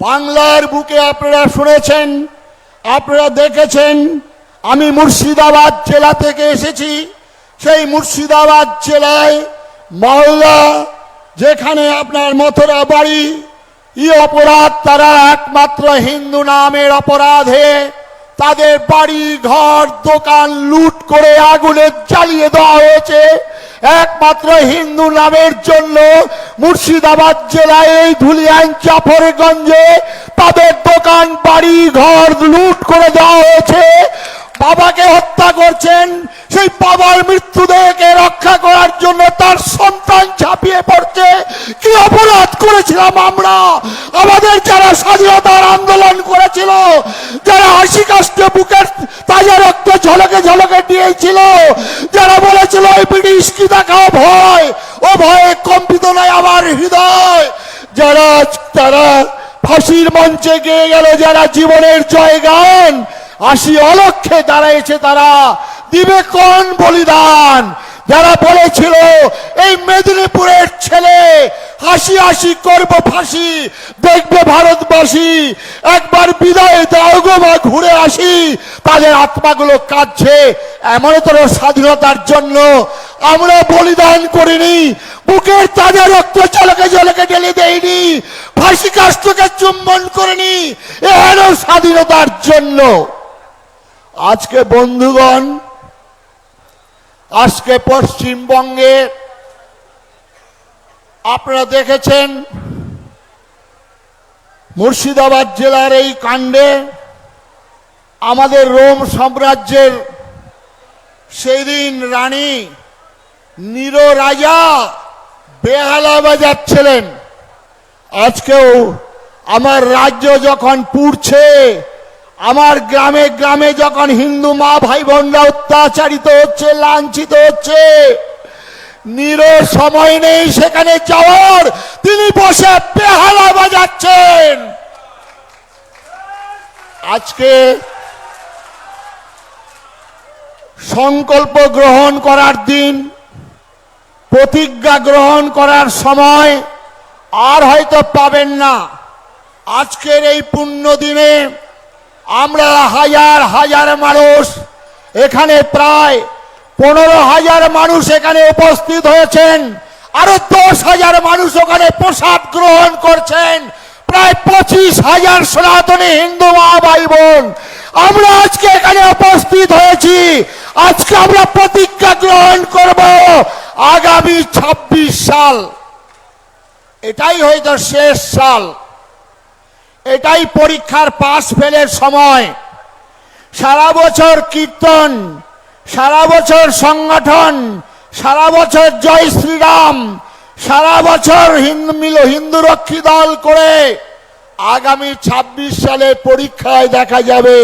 বাংলার বুকে আপনারা শুনেছেন, আপনারা দেখেছেন, আমি মুর্শিদাবাদ জেলা থেকে এসেছি। সেই মুর্শিদাবাদ জেলায় মহল্লা যেখানে আপনার মথুরা বাড়ি, ই অপরাধ তারা একমাত্র হিন্দু নামের অপরাধে তাদের বাড়ি, ঘর, দোকান লুট করে আগুনে জ্বালিয়ে দেওয়া হয়েছে। একমাত্র হিন্দু নামের জন্য মুর্শিদাবাদ জেলায় এই ধুলিয়ান চাপরগঞ্জে তাদের দোকান, বাড়ি, ঘর লুট করে দেওয়া হয়েছে। বাবাকে হত্যা করছেন। সেই বাবার মৃত্যুদেহকে রক্ষা করার জন্য তার সন্তান ঝাঁপিয়ে পড়ছে। কি অপরাধ করেছিলাম আমরা? আমাদের যারা স্বাধীনতার আন্দোলন করেছিল, যারা হাসি কাষ্টে বুকের তাজা ঝলকে ঝলকে দিয়েছিল। যারা বলেছিল, এই ব্রিটিশ কি দেখাও ভয় ও ভয়ে কম্পিত নয় আমার হৃদয়। যারা, তারা ফাঁসির মঞ্চে গিয়ে গেল, যারা জীবনের জয় গান আসি অলক্ষে দাঁড়াইছে তারা। দিবে কোন বলিদান? যারা বলেছিল, এই মেদিনীপুরের ছেলে হাসি হাসি করব ফাঁসি। দেখবে ভারতবাসী, একবার বিদায় দাও গো মা, ঘুরে আসি। তাদের আত্মাগুলো কাঁদছে এমন তোর স্বাধীনতার জন্য। আমরা বলিদান করিনি, বুকের তাজা রক্ত চলকে জলকে ঢেলে দেয়নি ফাঁসি কাষ্টকে চুম্বন করিনি এহেন স্বাধীনতার জন্য। আজকে বন্ধুগণ, আজকে পশ্চিমবঙ্গে আপনারা দেখেছেন মুর্শিদাবাদ জেলার এই কাণ্ডে আমাদের রোম সাম্রাজ্যের সেই দিন রানী নির রাজা বেহালা বাজাচ্ছিলেন। আজকেও আমার রাজ্য যখন পুড়ছে, আমার গ্রামে গ্রামে যখন হিন্দু মা ভাই বোনরা অত্যাচারিত হচ্ছে, লাঞ্ছিত হচ্ছে নিরো সময় নেই, সেখানে যাওয়ার তিনি বসে বেহালা বাজাচ্ছেন। আজকে সংকল্প গ্রহণ করার দিন, প্রতিজ্ঞা গ্রহণ করার সময়, আর হয়তো পাবেন না। আজকের এই পুণ্য দিনে আমরা হাজার হাজার মানুষ এখানে প্রায় পনেরো হাজার মানুষ এখানে উপস্থিত হয়েছেন। আরও দশ হাজার মানুষ ওখানে প্রসাদ গ্রহণ করছেন। প্রায় পঁচিশ হাজার সনাতনী হিন্দু মা ভাই বোন আমরা আজকে এখানে উপস্থিত হয়েছি। আজকে আমরা প্রতিজ্ঞা গ্রহণ করব আগামী ছাব্বিশ সাল। এটাই হয়তো শেষ সাল। এটাই পরীক্ষার পাশ ফেলের সময়। সারা বছর কীর্তন সারা বছর সংগঠন, সারা বছর জয় শ্রীরাম, সারা বছর হিন্দু মিল, হিন্দু রক্ষী দল করে আগামী ২৬ সালে পরীক্ষায় দেখা যাবে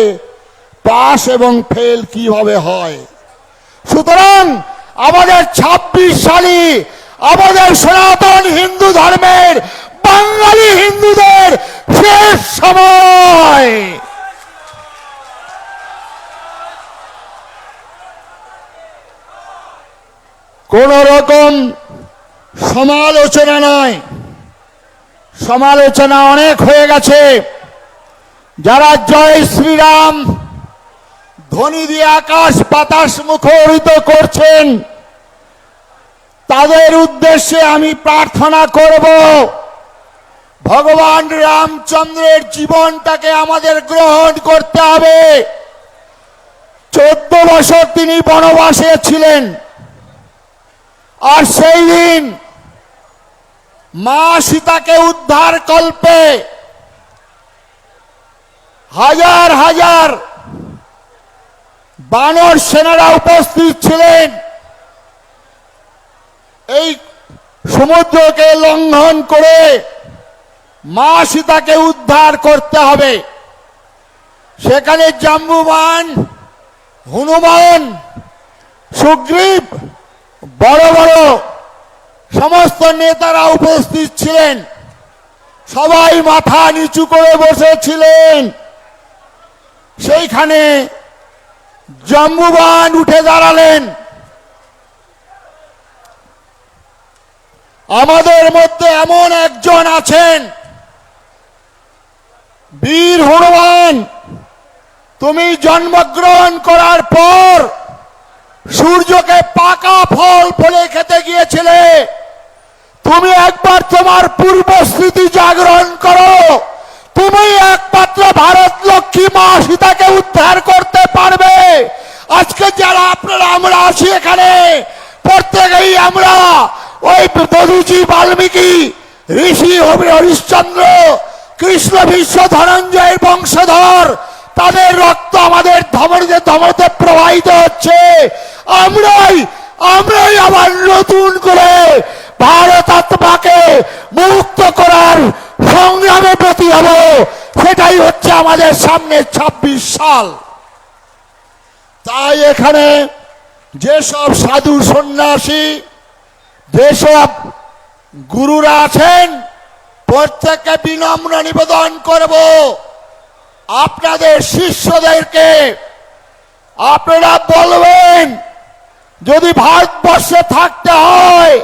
পাস এবং ফেল কীভাবে হয়। সুতরাং আমাদের ২৬ সালে আমাদের সনাতন হিন্দু ধর্মের বাঙালি হিন্দুদের শেষ সময়। কোন রকম সমালোচনা নয়। সমালোচনা অনেক হয়ে গেছে। যারা জয় শ্রীরাম, ধ্বনি দিয়ে আকাশ বাতাস মুখরিত করছেন, তাদের উদ্দেশ্যে আমি প্রার্থনা করব, ভগবান রামচন্দ্রের জীবনটাকে আমাদের গ্রহণ করতে হবে। চোদ্দ বছর তিনি বনবাসে ছিলেন। আর সেই দিন মা সীতাকে উদ্ধার কল্পে হাজার হাজার বানর সেনারা উপস্থিত ছিলেন। এই সমুদ্রকে লঙ্ঘন করে মা সীতাকে উদ্ধার করতে হবে। সেখানে জাম্বুবান, হনুমান, সুগ্রীব বড় বড় সমস্ত নেতারা উপস্থিত ছিলেন। সবাই মাথা নিচু করে বসেছিলেন। সেইখানে জম্বুবান উঠে দাঁড়ালেন। আমাদের মধ্যে এমন একজন আছেন, বীর হনুমান। তুমি জন্মগ্রহণ করার পর সূর্যকে পাকা ফল ফলে খেতে গিয়েছিলে। তুমি একবার তোমার পূর্ব স্মৃতি জাগরণ করো। তুমি একমাত্র ভারত লক্ষ্মী মা সীতাকে উদ্ধার করতে পারবে। আজকে যারা আপনারা আমরা আছি এখানে, প্রত্যেকেই আমরা ওই দধুজি বাল্মীকি, ঋষি হরি হরিশ্চন্দ্র, কৃষ্ণ বিশ্ব ধনঞ্জয়ের বংশধর তাদের রক্ত আমাদের ধমনীতে ধমনীতে প্রবাহিত হচ্ছে। আমরাই আমরাই আবার নতুন করে ভারত আত্মাকে মুক্ত করার সংগ্রামে প্রতি হব। সেটাই হচ্ছে আমাদের সামনে ২৬ সাল। তাই এখানে যেসব সাধু সন্ন্যাসী, যেসব গুরুরা আছেন, প্রত্যেককে বিনম্র নিবেদন করব। আপনাদের শিষ্যদেরকে আপনারা বলবেন, যদি ভারতবর্ষে থাকতে হয়,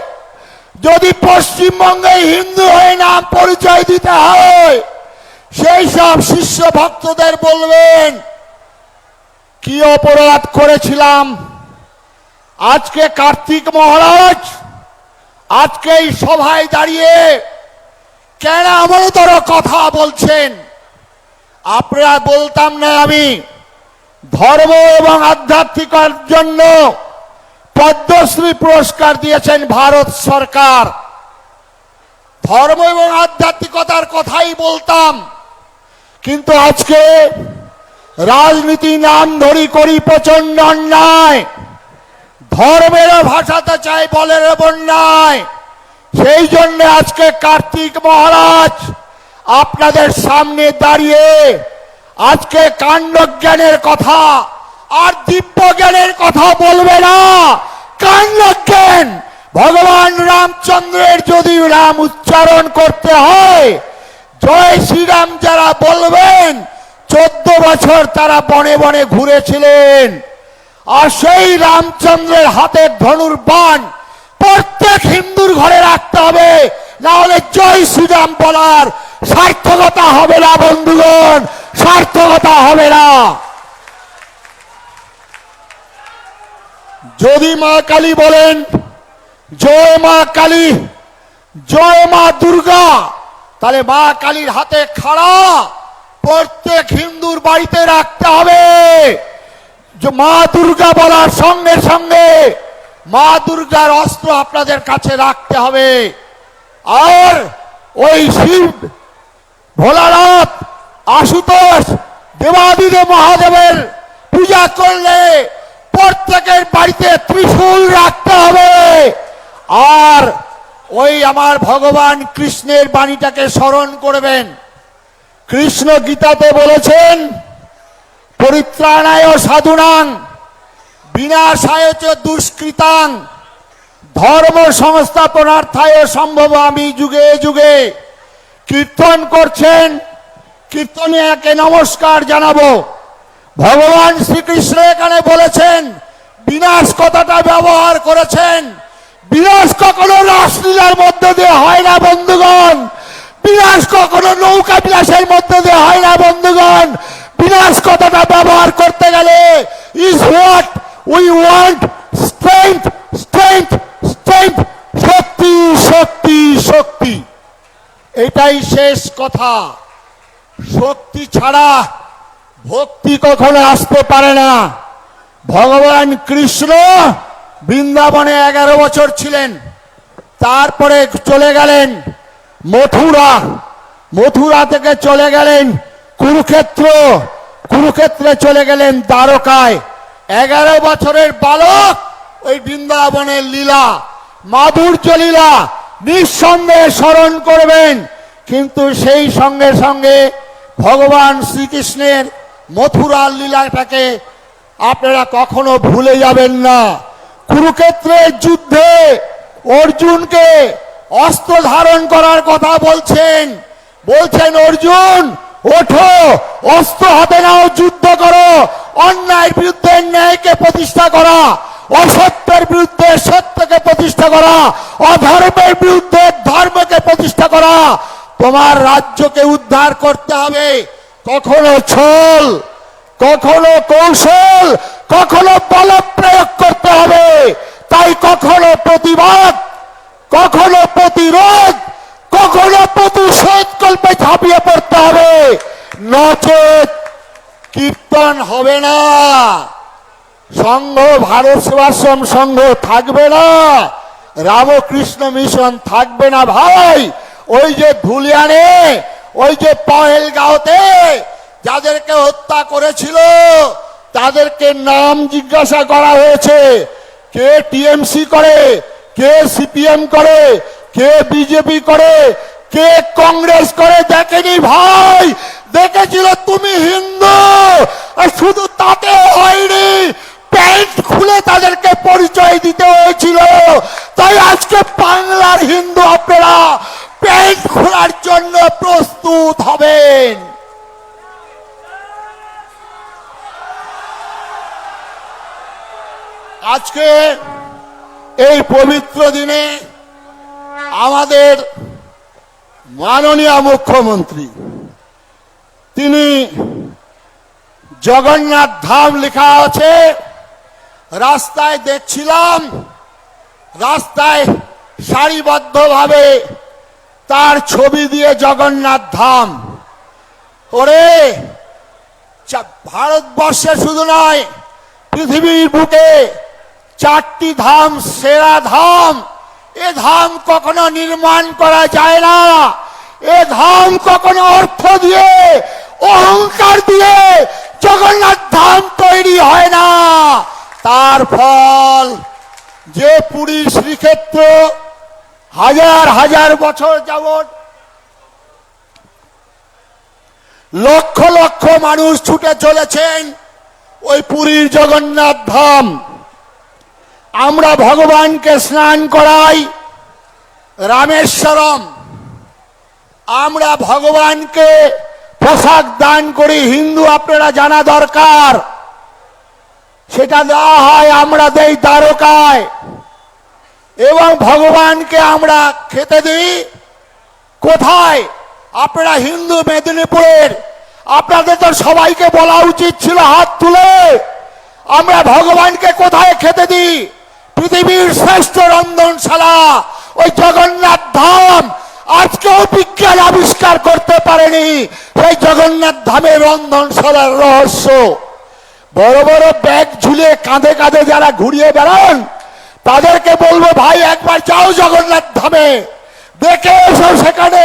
যদি পশ্চিমবঙ্গে হিন্দু হয়ে নাম পরিচয় দিতে হয়, সেই সব শিষ্য ভক্তদের বলবেন, কি অপরাধ করেছিলাম? আজকে কার্তিক মহারাজ, আজকে এই সভায় দাঁড়িয়ে কেন এমনতর কথা বলছেন? আপনারা বলতাম না আমি, ধর্ম এবং আধ্যাত্মিকার জন্য পদ্মশ্রী পুরস্কার দিয়েছেন ভারত সরকার। ধর্ম এবং আধ্যাত্মিকতার কথাই বলতাম, কিন্তু আজকে রাজনীতি নাম ধরি করি প্রচণ্ড অন্যায়। ধর্মেরও ভাষাতে চাই বলের বন্যায়। সেই জন্য আজকে কার্তিক মহারাজ আপনাদের সামনে দাঁড়িয়ে আজকে কাণ্ড জ্ঞানের কথা আর দিব্য জ্ঞানের কথা বলবে না। কাণ্ড জ্ঞান ভগবান রামচন্দ্রের যদি রাম উচ্চারণ করতে হয়, জয় শ্রীরাম যারা বলবেন, চোদ্দ বছর তারা বনে বনে ঘুরেছিলেন। আর সেই রামচন্দ্রের হাতের ধনুর বান প্রত্যেক হিন্দুর ঘরে রাখতে হবে না হলে জয় শ্রীরাম বলার সার্থকতা হবে না, বন্ধুগণ। সার্থকতা হবে না। যদি মা কালী বলেন, জয় মা কালী, জয় মা দুর্গা তাহলে মা কালীর হাতে খাড়া প্রত্যেক হিন্দুর বাড়িতে রাখতে হবে। মা দুর্গা বলার সঙ্গে সঙ্গে মা দুর্গার অস্ত্র আপনাদের কাছে রাখতে হবে। আর ওই শিব ভোলানাথ, আশুতোষ, দেবাদিদেব মহাদেবের পূজা করলে প্রত্যেকের বাড়িতে ত্রিশূল রাখতে হবে। আর ওই আমার ভগবান কৃষ্ণের বাণীটাকে স্মরণ করবেন। কৃষ্ণ গীতাতে বলেছেন, পরিত্রাণায় সাধুনাং, বিনাশায় দুষ্কৃতাং ধর্ম সংস্থাপনার্থায় সম্ভব আমি যুগে যুগে। কীর্তন করছেন। কীর্তনে একে নমস্কার জানাব। ভগবান শ্রীকৃষ্ণ এখানে বলেছেন, বিনাশ কথাটা ব্যবহার করেছেন। বিনাশ কখনো রাসলীলার মধ্য দিয়ে হয় না, বন্ধুগণ। বিনাশ কখনো নৌকা বিলাসের মধ্য দিয়ে হয় না, বন্ধুগণ। বিনাশ কথাটা ব্যবহার করতে গেলে is what we want strength strength strength শক্তি শক্তি শক্তি। এটাই শেষ কথা। শক্তি ছাড়া ভক্তি কখনো আসতে পারে না। ভগবান কৃষ্ণ বৃন্দাবনে এগারো বছর ছিলেন, তারপরে চলে গেলেন মথুরা। মথুরা থেকে চলে গেলেন কুরুক্ষেত্র। কুরুক্ষেত্রে চলে গেলেন দ্বারকায়। এগারো বছরের বালক ওই বৃন্দাবনের লীলা, মাধুর্য লীলা নিঃসন্দেহে স্মরণ করবেন, কিন্তু সেই সঙ্গে সঙ্গে ভগবান শ্রীকৃষ্ণের মথুরার লীলাটাকে আপনারা কখনো ভুলে যাবেন না। কুরুক্ষেত্রের যুদ্ধে অর্জুনকে অস্ত্র ধারণ করার কথা বলছেন। বলছেন, অর্জুন, ওঠো, অস্ত্র হাতে নাও, যুদ্ধ করো, অন্যায়ের বিরুদ্ধে ন্যায়কে প্রতিষ্ঠা করা অসত্যের বিরুদ্ধে সত্যকে প্রতিষ্ঠা করা, অধর্মের বিরুদ্ধে ধর্মকে প্রতিষ্ঠা করা, তোমার রাজ্যকে উদ্ধার করতে হবে। কখনো ছল, কখনো কৌশল, কখনো বল প্রয়োগ করতে হবে। তাই কখনো প্রতিবাদ, কখনো প্রতিরোধ, কখনো প্রতিশোধ কল্পে ঝাঁপিয়ে পড়তে হবে। নচেত কীর্তন হবে না। সংঘ ভারত সেবাশ্রম সংঘ থাকবে না। রামকৃষ্ণ মিশন থাকবে না ভাই। ওই যে ধুলিয়ানে, ওই যে পহেলগাঁওতে যাদেরকে হত্যা করেছিল, তাদেরকে নাম জিজ্ঞাসা করা হয়েছে। কে টিএমসি করে, কে সিপিএম করে, কে বিজেপি করে, কে কংগ্রেস করে দেখেনি ভাই। দেখেছিল তুমি হিন্দু, আর শুধু তাতে হয়নি। পরিচয় দিতে হয়েছিল। তাই আজকে বাংলার হিন্দু আপনারা প্যান্ট খোলার জন্য প্রস্তুত হবেন। আজকে এই পবিত্র দিনে আমাদের মাননীয় মুখ্যমন্ত্রী, তিনি জগন্নাথ ধাম লেখা আছে। রাস্তায় দেখছিলাম, রাস্তায় সারিবদ্ধভাবে তার ছবি দিয়ে জগন্নাথ ধাম। ওরে ভারতবর্ষে শুধু নয়, পৃথিবীর বুকে চারটি ধাম, সেরা ধাম, এ ধাম কখনো নির্মাণ করা যায় না, এ ধাম কখনো অর্থ দিয়ে, অহংকার দিয়ে জগন্নাথ ধাম তৈরি হয় না। তার ফল যে পুরী শ্রীক্ষেত্র হাজার হাজার বছর যাবত লক্ষ লক্ষ মানুষ ছুটে চলেছেন ওই পুরীর জগন্নাথ ধাম। আমরা ভগবানকে স্নান করাই রামেশ্বরম। আমরা ভগবানকে পোশাক দান করি। হিন্দু, আপনারা জানা দরকার। সেটা দেওয়া হয় আমরা দেই দ্বারকায়। এবং ভগবানকে আমরা খেতে দিই। কোথায়? আপনারা হিন্দু মেদিনীপুরের। আপনাদের তো সবাইকে বলা উচিত ছিল হাত তুলে। আমরা ভগবানকে কোথায় খেতে দিই? পৃথিবীর শ্রেষ্ঠ রন্ধনশালা, ওই জগন্নাথ ধাম। আজকেও বিজ্ঞান আবিষ্কার করতে পারেনি। সেই জগন্নাথ ধামের রন্ধনশালার রহস্য। বড় বড় ব্যাগ ঝুলে কাঁধে কাঁধে যারা ঘুরিয়ে বেড়ান, তাদেরকে বলব, ভাই, একবার যাও জগন্নাথ ধামে। দেখে এসো সেখানে,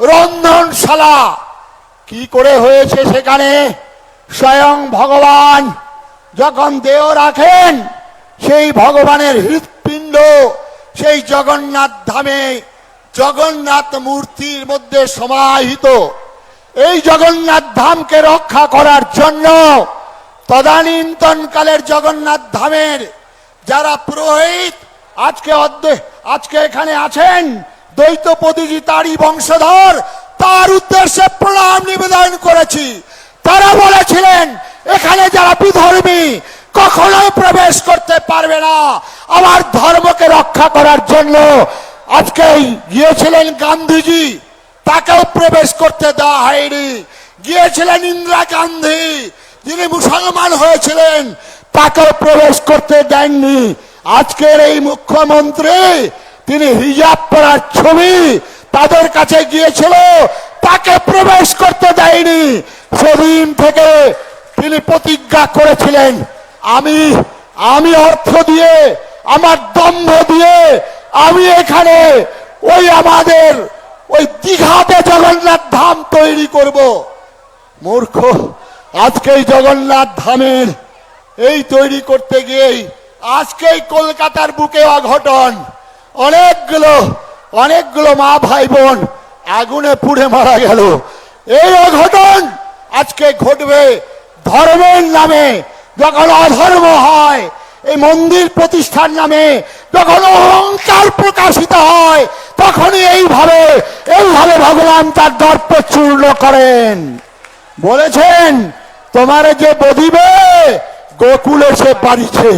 রন্ধনশালা। কি করে হয়েছে সেখানে? স্বয়ং ভগবান যখন দেহ রাখেন, সেই ভগবানের হৃৎপিণ্ড, সেই জগন্নাথ ধামে জগন্নাথ মূর্তির মধ্যে সমাহিত। এই জগন্নাথ ধামকে রক্ষা করার জন্য তদানীন্তন কালের জগন্নাথ ধামের যারা পুরোহিত আজকে আজকে এখানে আছেন দ্বৈতপতিজি তারই বংশধর, তার উদ্দেশ্যে প্রণাম নিবেদন করেছি। তারা বলেছিলেন, এখানে যারা বিধর্মী, কখনোই প্রবেশ করতে পারবে না। আমার ধর্মকে রক্ষা করার জন্য আজকে গিয়েছিলেন গান্ধীজি, তাকেও প্রবেশ করতে দেওয়া হয়নি। গিয়েছিলেন ইন্দিরা গান্ধী যিনি মুসলমান হয়েছিলেন, তাকে প্রবেশ করতে দেননি। আজকের এই মুখ্যমন্ত্রী, তিনি হিজাব পরার ছবি তাদের কাছে গিয়েছিল, তাকে প্রবেশ করতে দেয়নি। সেদিন থেকে তিনি প্রতিজ্ঞা করেছিলেন, আমি আমি অর্থ দিয়ে, আমার দম্ভ দিয়ে, আমি এখানে ওই আমাদের, ওই দীঘাতে জগন্নাথ ধাম তৈরি করব। মূর্খ আজকে জগন্নাথ ধামের এই তৈরি করতে গিয়েই আজকেই কলকাতার বুকে অঘটন। অনেকগুলো অনেকগুলো মা ভাই বোন আগুনে পুড়ে মারা গেল। এই অঘটন আজকে ঘটবে ধর্মের নামে, যখন অধর্ম হয়, এই মন্দির প্রতিষ্ঠার নামে, যখন অহংকার প্রকাশিত হয়, তখনই এইভাবে এইভাবে ভগবান তার দর্প চূর্ণ করেন। বলেছেন তোমারে যে বদিবে গোকুলে সে বাড়িছে।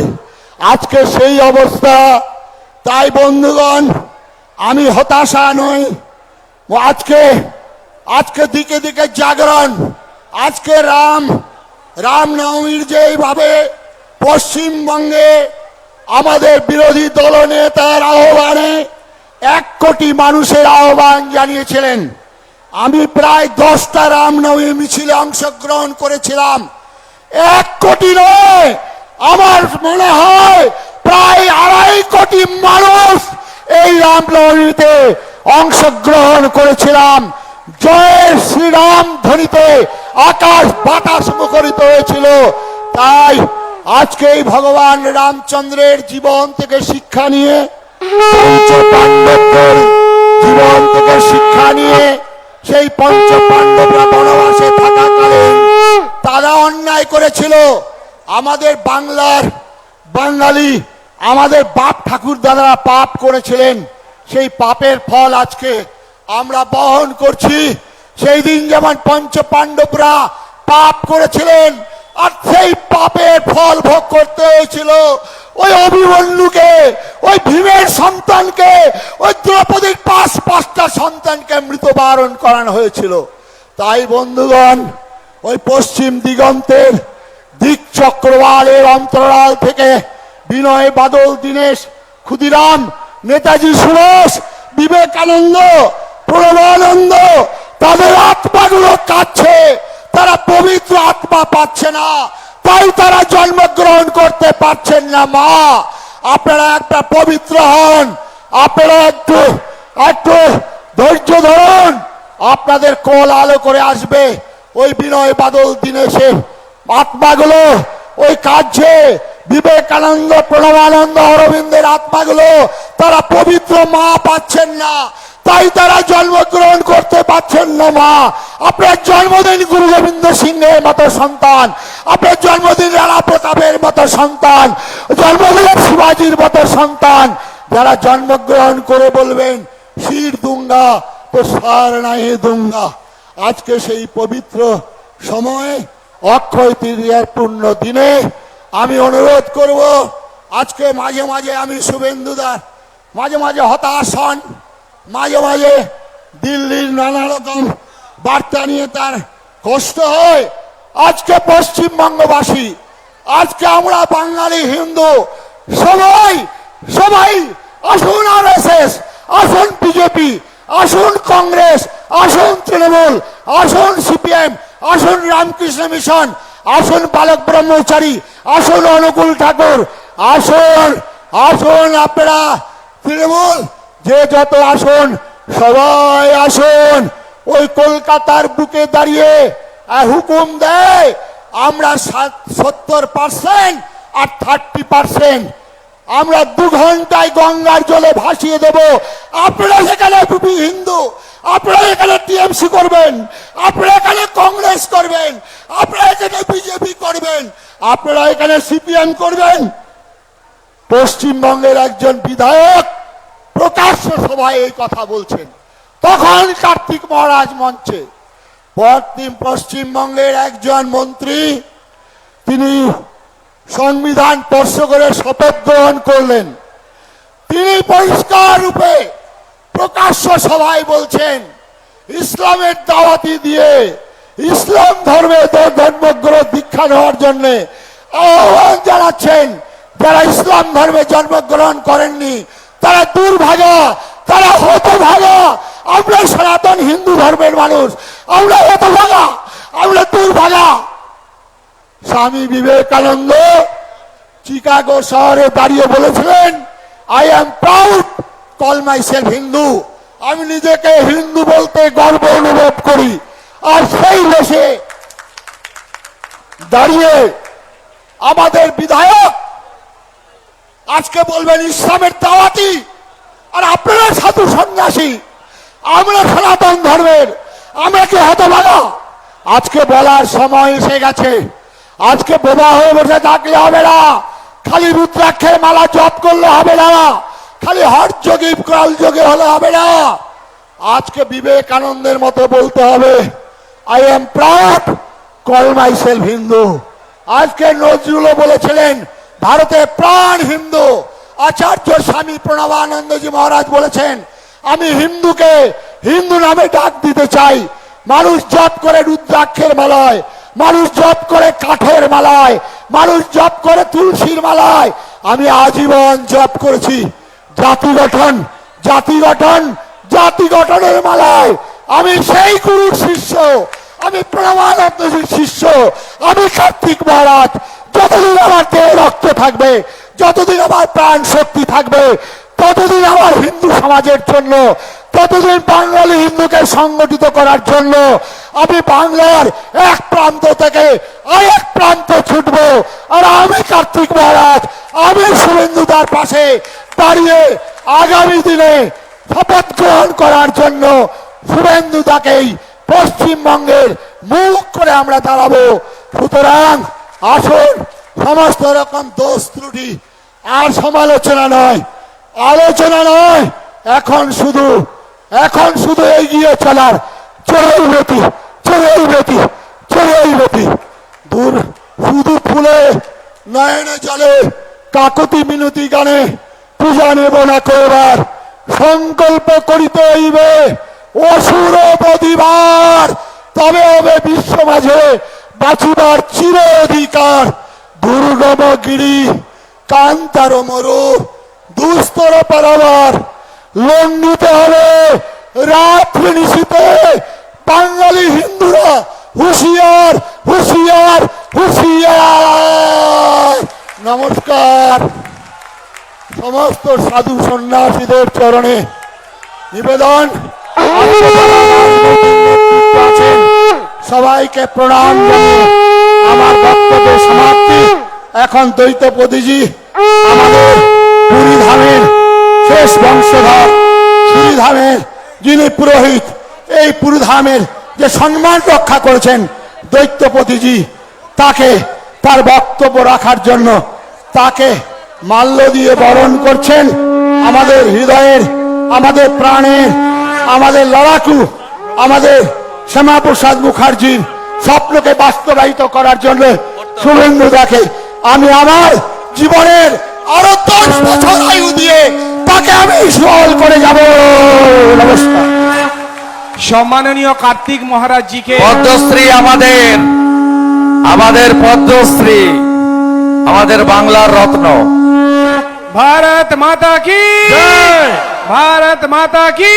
আজকে সেই অবস্থা। তাই বন্ধুগণ, আমি হতাশা নই। আজকে আজকে দিকে দিকে জাগরণ। আজকে রাম, রামনবমীর যে এইভাবে পশ্চিমবঙ্গে আমাদের বিরোধী দলনেতার আহ্বানে এক কোটি মানুষের আহ্বান জানিয়েছিলেন। আমি প্রায় দশটা রামনবমী মিছিলে অংশগ্রহণ করেছিলাম। এক কোটি নয়, আমার মনে হয় প্রায় আড়াই কোটি মানুষ এই রামনবমীতে অংশগ্রহণ করেছিলাম। জয় শ্রীরাম ধ্বনিতে আকাশ বাতাস মুখরিত হয়েছিল। তাই আজকে এই ভগবান রামচন্দ্রের জীবন থেকে শিক্ষা নিয়ে জীবন থেকে শিক্ষা নিয়ে সেই পঞ্চ পাণ্ডবরা বনবাসে থাকাকালীন তারা অন্যায় করেছিল। আমাদের বাংলার বাঙালি, আমাদের বাপ ঠাকুর দাদারা পাপ করেছিলেন। সেই পাপের ফল আজকে আমরা বহন করছি। সেই দিন যেমন পঞ্চ পাণ্ডবরা পাপ করেছিলেন, আর সেই পাপের ফল ভোগ করতে হয়েছিল। ওই অভিমন্যুকে, ওই ভীমের সন্তানকে, ওই দ্রৌপদীর পাঁচ, পাঁচটা সন্তানকে মৃতবারণ করানো হয়েছিল। তাই বন্ধুগণ, ওই পশ্চিম দিগন্তের দিক চক্রবালের অন্তরাল থেকে বিনয়, বাদল, দীনেশ, ক্ষুদিরাম, নেতাজি সুভাষ বিবেকানন্দ প্রণবানন্দ তাদের আত্মাগুলো কাচ্ছে তারা পবিত্র আত্মা পাচ্ছে না। তাই তারা জন্মগ্রহণ করতে পারছেন না, মা। আপনারা একটা পবিত্র হন। আপনারা একটু একটু ধৈর্য ধরুন। আপনাদের কল আলো করে আসবে। ওই বিনয় বাদল, দিনেশের আত্মাগুলো, ওই কাজে বিবেকানন্দ, প্রণবানন্দ, অরবিন্দের আত্মাগুলো, তারা পবিত্র মা পাচ্ছেন না। তাই তারা জন্মগ্রহণ করতে পারছেন না, মা। আপনার জন্মদিন গুরু গোবিন্দ সিংহের মতো সন্তান, আপনার জন্মদিন রানা প্রতাপের মতো সন্তান, জন্মদিন শিবাজির মতো সন্তান। যারা জন্মগ্রহণ করে বলবেন, শির দুঙ্গা, তো সার নাই দুঙ্গা। আজকে সেই পবিত্র সময়, অক্ষয় তৃতীয়ার পূর্ণ দিনে আমি অনুরোধ করব, আজকে মাঝে মাঝে আমি শুভেন্দুদার, মাঝে মাঝে হতাশ হন। মাঝে মাঝে দিল্লির নানা রকম বার্তা নিয়ে তার কষ্ট হয়। আজকে পশ্চিমবঙ্গবাসী, আজকে আমরা বাঙালি হিন্দু, সবাই সবাই আসুন আর আসুন বিজেপি, আসুন কংগ্রেস, আসুন তৃণমূল, আসুন সিপিএম, আসুন রামকৃষ্ণ মিশন, আসুন বালক ব্রহ্মচারী, আসুন অনুকূল ঠাকুর, আসুন আসুন আপনারা তৃণমূল। যে যত আসুন, সবাই আসুন। ওই কলকাতার বুকে দাঁড়িয়ে হুকুম দেয়, আমরা সত্তর পার্সেন্ট আর থার্টি পার্সেন্ট আমরা দু ঘন্টায় গঙ্গার জলে ভাসিয়ে দেব। আপনারা সেখানে হিন্দু, আপনারা এখানে টিএমসি করবেন, আপনারা এখানে কংগ্রেস করবেন, আপনারা এখানে বিজেপি করবেন, আপনারা এখানে সিপিএম করবেন। পশ্চিমবঙ্গের একজন বিধায়ক প্রকাশ্য সভায় এই কথা বলছেন। তখন কার্তিক মহারাজ মঞ্চে পশ্চিম পশ্চিমবঙ্গের একজন মন্ত্রী, তিনি সংবিধান স্পর্শ করে শপথ গ্রহণ করলেন। তিনি পরিষ্কার রূপে প্রকাশ্য সভায় বলছেন, ইসলামের দাওয়াতি দিয়ে ইসলাম ধর্মে ধর্মগ্রহ দীক্ষা নেওয়ার জন্য আহ্বান জানাচ্ছেন, যারা ইসলাম ধর্মে জন্মগ্রহণ করেননি তারা দূর দুর্ভাগা তারা হত হতভাগা আমরা সনাতন হিন্দু ধর্মের মানুষ। আমরা হতভাগা আমরা দুর্ভাগা স্বামী বিবেকানন্দ চিকাগো শহরে দাঁড়িয়ে বলেছিলেন I am proud call myself Hindu আমি নিজেকে হিন্দু বলতে গর্ব অনুভব করি। আর সেই দেশে দাঁড়িয়ে আমাদের বিধায়ক আজকে বলবেন ইসলামের দাওয়াতি। আর আপনারা সাধু সন্ন্যাসী, আমরা সনাতন ধর্মের, আমরা কি হতভাগা? আজকে বলার সময় এসে গেছে। আজকে বোবা হয়ে বসে থাকলে হবে না। খালি রুদ্রাক্ষের মালা জপ করলে হবে না। খালি হট যোগী, কাল যোগে হলে হবে না। আজকে বিবেকানন্দের মতো বলতে হবে I am proud call myself Hindu আজকে নজরুলও বলেছিলেন ভারতে প্রাণ হিন্দু। আচার্য স্বামী প্রণবানন্দজি মহারাজ বলেছেন, আমি হিন্দুকে হিন্দু নামে ডাক দিতে চাই। মানুষ জপ করে রুদ্রাক্ষের মালায়, মানুষ জপ করে কাঠের মালায়, মানুষ জপ করে তুলসীর মালায়। আমি আজীবন জপ করেছি। জাতি গঠন জাতি গঠন, জাতি গঠনের মালায়। আমি সেই গুরুর শিষ্য, আমি প্রমানন্দের শিষ্য, আমি কার্তিক মহারাজ। যতদিন আমার দেহে রক্ত থাকবে, যতদিন আমার প্রাণ শক্তি থাকবে, ততদিন আমার হিন্দু সমাজের জন্য, ততদিন বাঙালি হিন্দুকে সংগঠিত করার জন্য, আমি বাংলার এক প্রান্ত থেকে আরেক প্রান্ত ছুটব। আর আমি কার্তিক মহারাজ, আমি শুভেন্দুদার পাশে দাঁড়িয়ে আগামী দিনে শপথ গ্রহণ করার জন্য শুভেন্দুদাকেই পশ্চিমবঙ্গের মুখ করে আমরা দাঁড়াবো। সুতরাং আসুন, সমস্ত রকম দোষ ত্রুটি আর সমালোচনা নয়, আলোচনা নয়, এখন শুধু এখন শুধু এগিয়ে চলার গতি চড়াই গতি দূর, শুধু ফুলে, নয়নে জলে, কাকতি মিনতি গানে, পূজা নেব না করবার সংকল্প করিতে হইবে, অসুর প্রতিবার তবে হবে বিশ্ব মাঝে বাঁচিবার চির অধিকার দুর্গম গিরি কান্তার মরু দুস্তর পারাবার। লঙ্ঘিতে হবে রাত্রি নিশীতে বাঙালি হিন্দুরা হুঁশিয়ার হুঁশিয়ার হুঁশিয়ার। নমস্কার। সমস্ত সাধু সন্ন্যাসীদের চরণে নিবেদন। আছেন, সবাইকে প্রণাম আমার বক্তব্যের সমাপ্তি। এখন দ্বৈত দ্বৈতপদীজি আমাদের পুরী ধামের শেষ বংশধর পুরী ধামের যিনি পুরোহিত, এই পুরী ধামের যে সম্মান রক্ষা করেছেন দ্বৈত দৈত্যপতিজি তাকে তার বক্তব্য রাখার জন্য তাকে মাল্য দিয়ে বরণ করছেন আমাদের হৃদয়ের, আমাদের প্রাণের, আমাদের লড়াকু, আমাদের শ্যামাপ্রসাদ মুখার্জির স্বপ্নকে বাস্তবায়িত করার জন্য শুভেন্দু দাকে আমি আমার জীবনের আরও দশ বছর আয়ু দিয়ে তাকে আমি সল করে যাব। নমস্কার। সম্মাননীয় কার্তিক মহারাজজিকে পদ্মশ্রী আমাদের আমাদের পদ্মশ্রী আমাদের বাংলার রত্ন। ভারত মাতা কি? ভারত মাতা কি?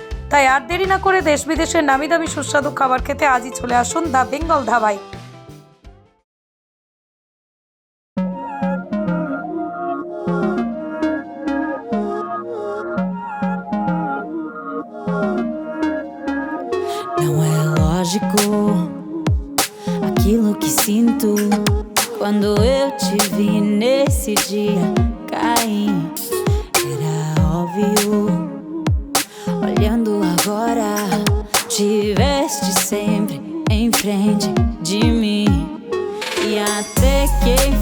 তাই আর দেরি না করে দেশ বিদেশের নামি দামি সুস্বাদু খাবার খেতে আজই চলে আসুন the Bengal lógico aquilo que sinto quando eu te vi nesse dia cair. Era óbvio. Agora, tiveste sempre em frente de mim. E até que